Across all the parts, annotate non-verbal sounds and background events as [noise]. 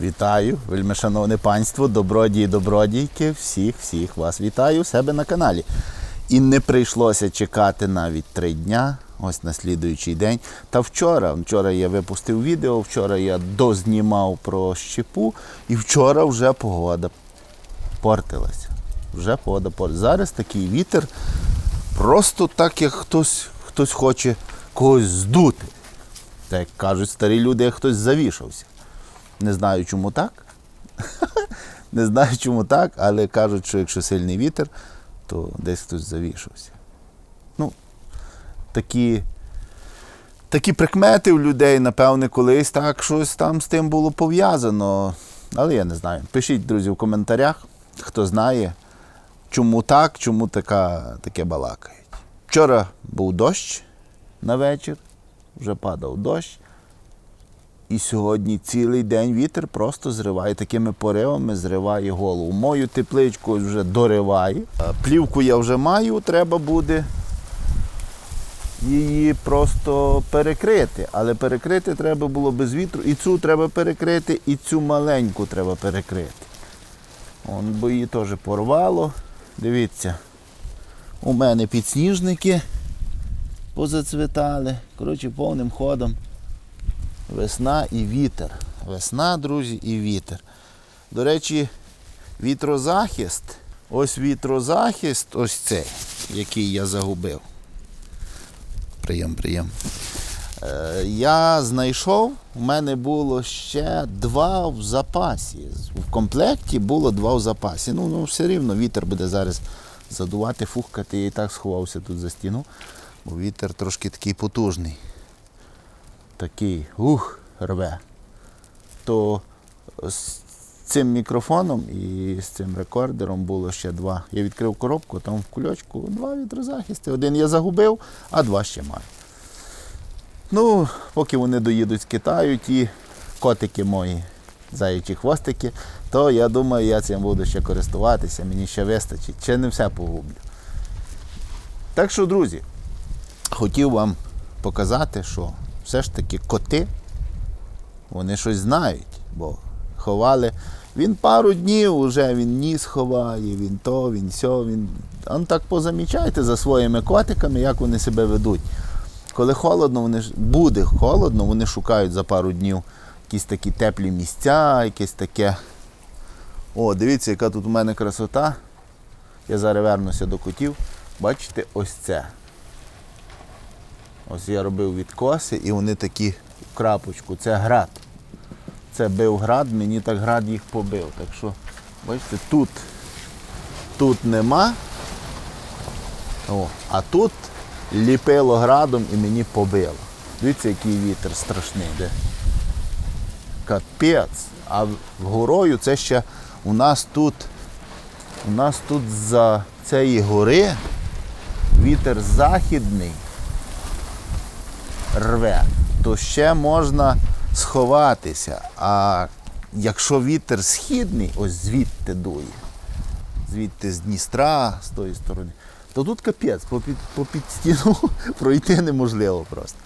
Вітаю, вельмишановне панство, добродії, добродійки. Всіх, всіх вас вітаю у себе на каналі. І не прийшлося чекати навіть три дня, ось на слідуючий день. Та вчора, вчора я випустив відео, вчора я дознімав про щепу, і вчора вже погода портилася. Вже погода портилася. Зараз такий вітер, просто так, як хтось, хтось хоче когось здути. Так як кажуть старі люди, як хтось завішався. Не знаю, чому так. [laughs] Не знаю, чому так, але кажуть, що якщо сильний вітер, то десь хтось завішався. Ну, такі, такі прикмети у людей, напевне, колись так щось там з тим було пов'язано. Але я не знаю. Пишіть, друзі, в коментарях, хто знає, чому так, чому така, таке балакають. Вчора був дощ на вечір, вже падав дощ. І сьогодні цілий день вітер просто зриває такими поривами, зриває голову. Мою тепличку вже дориває. Плівку я вже маю, треба буде її просто перекрити. Але перекрити треба було без вітру. І цю треба перекрити, і цю маленьку треба перекрити. Он, бо її теж порвало. Дивіться, у мене підсніжники позацвітали. Коротше, повним ходом. Весна і вітер. Весна, друзі, і вітер. До речі, вітрозахист. Ось вітрозахист, ось цей, який я загубив. Прийом, прийом. Е, я знайшов, у мене було ще два в запасі. В комплекті було два в запасі. Ну, ну все рівно вітер буде зараз задувати, фухкати. Я і так сховався тут за стіну, бо вітер трошки такий потужний такий ух, рве, то з цим мікрофоном і з цим рекордером було ще два. Я відкрив коробку, там в кульочку два вітрозахисти. Один я загубив, а два ще маю. Ну, поки вони доїдуть з Китаю, ті котики мої, заячі хвостики, то я думаю, я цим буду ще користуватися, мені ще вистачить. Ще не все погублю. Так що, друзі, хотів вам показати, що все ж таки коти, вони щось знають, бо ховали. Він пару днів вже він ніс ховає, він то, він сьо, він. Он так позамічайте за своїми котиками, як вони себе ведуть. Коли холодно, вони буде холодно, вони шукають за пару днів якісь такі теплі місця, якесь таке. О, дивіться, яка тут у мене красота. Я зараз вернуся до котів. Бачите, ось це. Ось я робив відкоси і вони такі в крапочку. Це град. Це бив град, мені так град їх побив. Так що, бачите, тут, тут нема. О, а тут ліпило градом і мені побило. Дивіться, який вітер страшний. Де. Капець. А горою це ще у нас тут, у нас тут за цієї гори вітер західний рве, то ще можна сховатися. А якщо вітер східний, ось звідти дує, звідти з Дністра, з тої сторони, то тут капець, попід, попід стіну [laughs] пройти неможливо просто.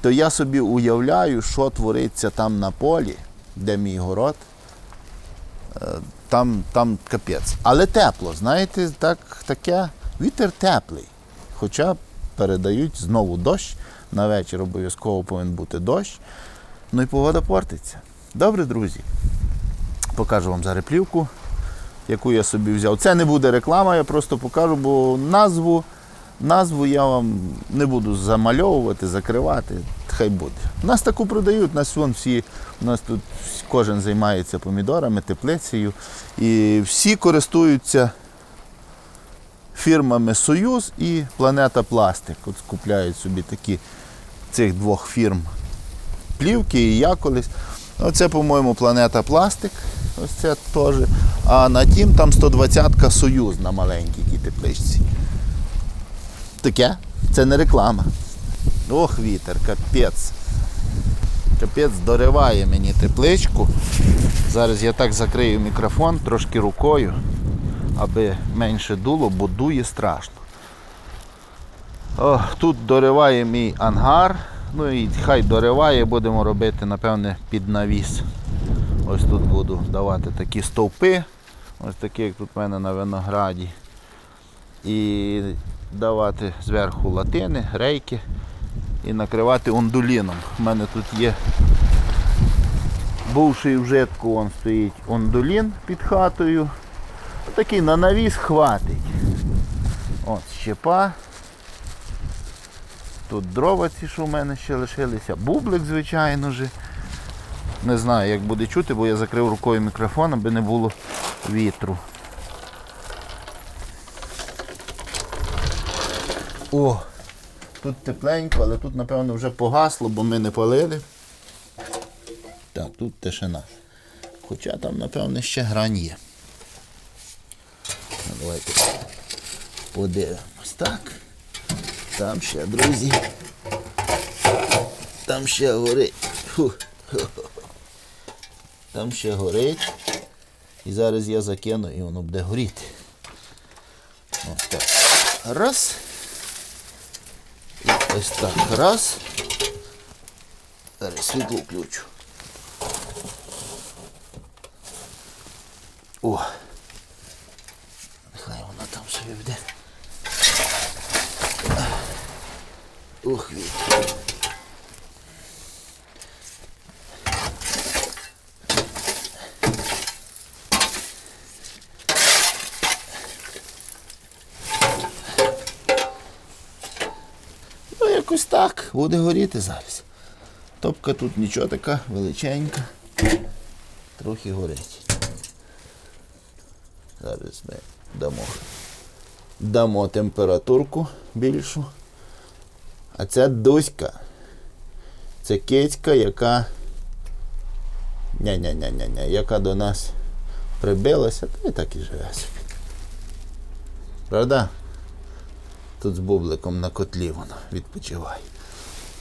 То я собі уявляю, що твориться там на полі, де мій город. Е, Там, там капець. Але тепло, знаєте, так, таке вітер теплий. Хоча передають знову дощ. На вечір обов'язково повинен бути дощ. Ну і погода портиться. Добре, друзі. Покажу вам зараз плівку, яку я собі взяв. Це не буде реклама, я просто покажу, бо назву, назву я вам не буду замальовувати, закривати. Хай буде. Нас таку продають, нас вон всі, у нас тут кожен займається помідорами, теплицею. І всі користуються фірмами Союз і Планета Пластик. От купляють собі такі цих двох фірм плівки і я колись. Оце, по-моєму, Планета Пластик. Ось це теж. А на тім там 120-ка Союз на маленькій тепличці. Таке, це не реклама. Ох, вітер, капець. Капець дориває мені тепличку. Зараз я так закрию мікрофон трошки рукою, аби менше дуло, бо дує страшно. О, тут дориває мій ангар. Ну і хай дориває, будемо робити, напевне, під навіс. Ось тут буду давати такі стовпи, ось такі, як тут в мене на винограді. І давати зверху латини, рейки і накривати ондуліном. У мене тут є бувший вжитку, он стоїть ондулін під хатою. Такий на навіс хватить. От щепа. Тут дрова ці, що в мене ще лишилися. Бублик, звичайно ж. Не знаю, як буде чути, бо я закрив рукою мікрофон, аби не було вітру. О! Тут тепленько, але тут, напевно, вже погасло, бо ми не палили. Так, тут тишина. Хоча там, напевно, ще грань є. Давайте подивимось. Так. Там ще, друзі. Там ще горить. Там ще горить. І зараз я закину і воно буде горіти. Ось так. Раз. І ось так. Раз. Зараз світло включу. О. Там. Ух, вітер. Ну, якось так, буде горіти зараз. Топка тут нічого така величенька. Трохи горить. Зараз ми дамо. Дамо температурку більшу. А це дуська. Це кицька, яка. Ня-ня-ня-ня-ня, яка до нас прибилася, та і так і живе. Правда? Тут з бубликом на котлі вона відпочиває.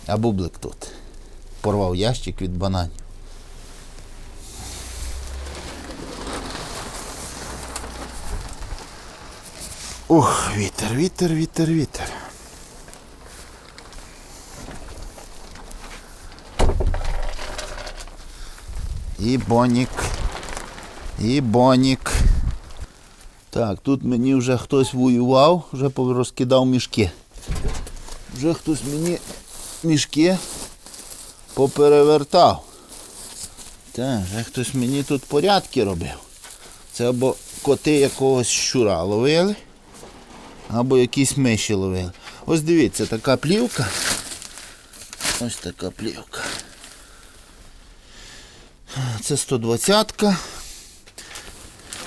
А бублик тут. Порвав ящик від бананів. Ух, вітер, вітер, вітер, вітер. І бонік. І бонік. Так, тут мені вже хтось воював, вже розкидав мішки. Вже хтось мені мішки поперевертав. Так, вже хтось мені тут порядки робив. Це або коти якогось щура ловили, або якісь миші ловили. Ось дивіться, така плівка. Ось така плівка. Це 120-ка.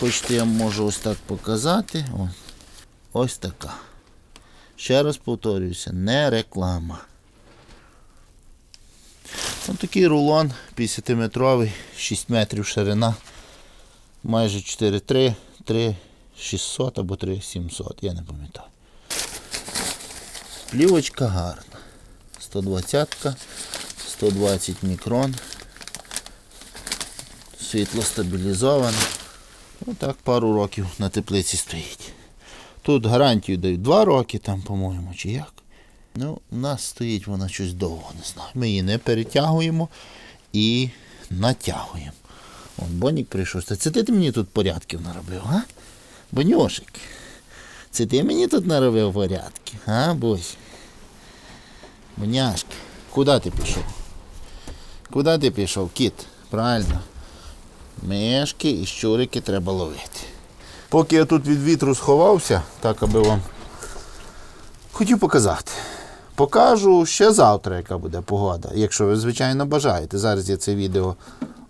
Хочете, я можу ось так показати. Ось, ось така. Ще раз повторююся, не реклама. Ось такий рулон 50-метровий, 6 метрів ширина. Майже 4,3, 3,600 або 3,700, я не пам'ятаю. Плівочка гарна. 120-ка, 120 мікрон. Світло стабілізоване. Ну так, пару років на теплиці стоїть. Тут гарантію дають 2 роки, там, по-моєму, чи як. Ну, у нас стоїть вона щось довго, не знаю. Ми її не перетягуємо і натягуємо. От Бонік прийшов. Це ти мені тут порядків наробив, а? Боньошик. Це ти мені тут наробив порядки, а, Бось? Боняшка, куди ти пішов? Куди ти пішов, кіт? Правильно. Мишки і щурики треба ловити. Поки я тут від вітру сховався, так аби вам хотів показати. Покажу ще завтра, яка буде погода, якщо ви, звичайно, бажаєте. Зараз я це відео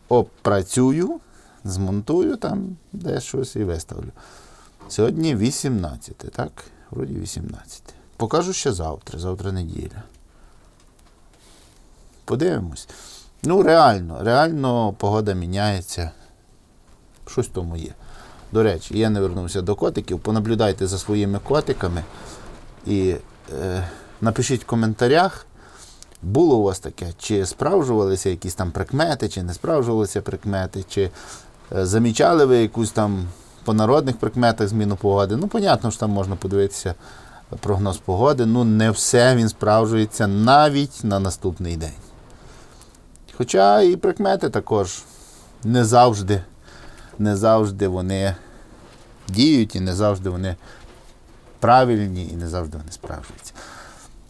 опрацюю, змонтую там де щось і виставлю. Сьогодні 18, так? Вроді 18. Покажу ще завтра, завтра неділя. Подивимось. Ну, реально, реально погода міняється. Щось тому є. До речі, я не вернувся до котиків. Понаблюдайте за своїми котиками і е, напишіть в коментарях, було у вас таке, чи справжувалися якісь там прикмети, чи не справжувалися прикмети, чи е, замічали ви якусь там по народних прикметах зміну погоди. Ну, понятно, що там можна подивитися прогноз погоди. Ну, не все він справжується навіть на наступний день. Хоча і прикмети також не завжди, не завжди вони діють і не завжди вони правильні і не завжди вони справжуються.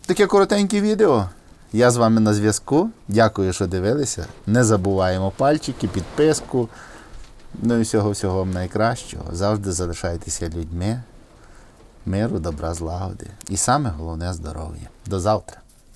Таке коротеньке відео. Я з вами на зв'язку. Дякую, що дивилися. Не забуваємо пальчики, підписку. Ну і всього всього вам найкращого. Завжди залишайтеся людьми. Миру, добра, злагоди. І саме головне здоров'я. До завтра.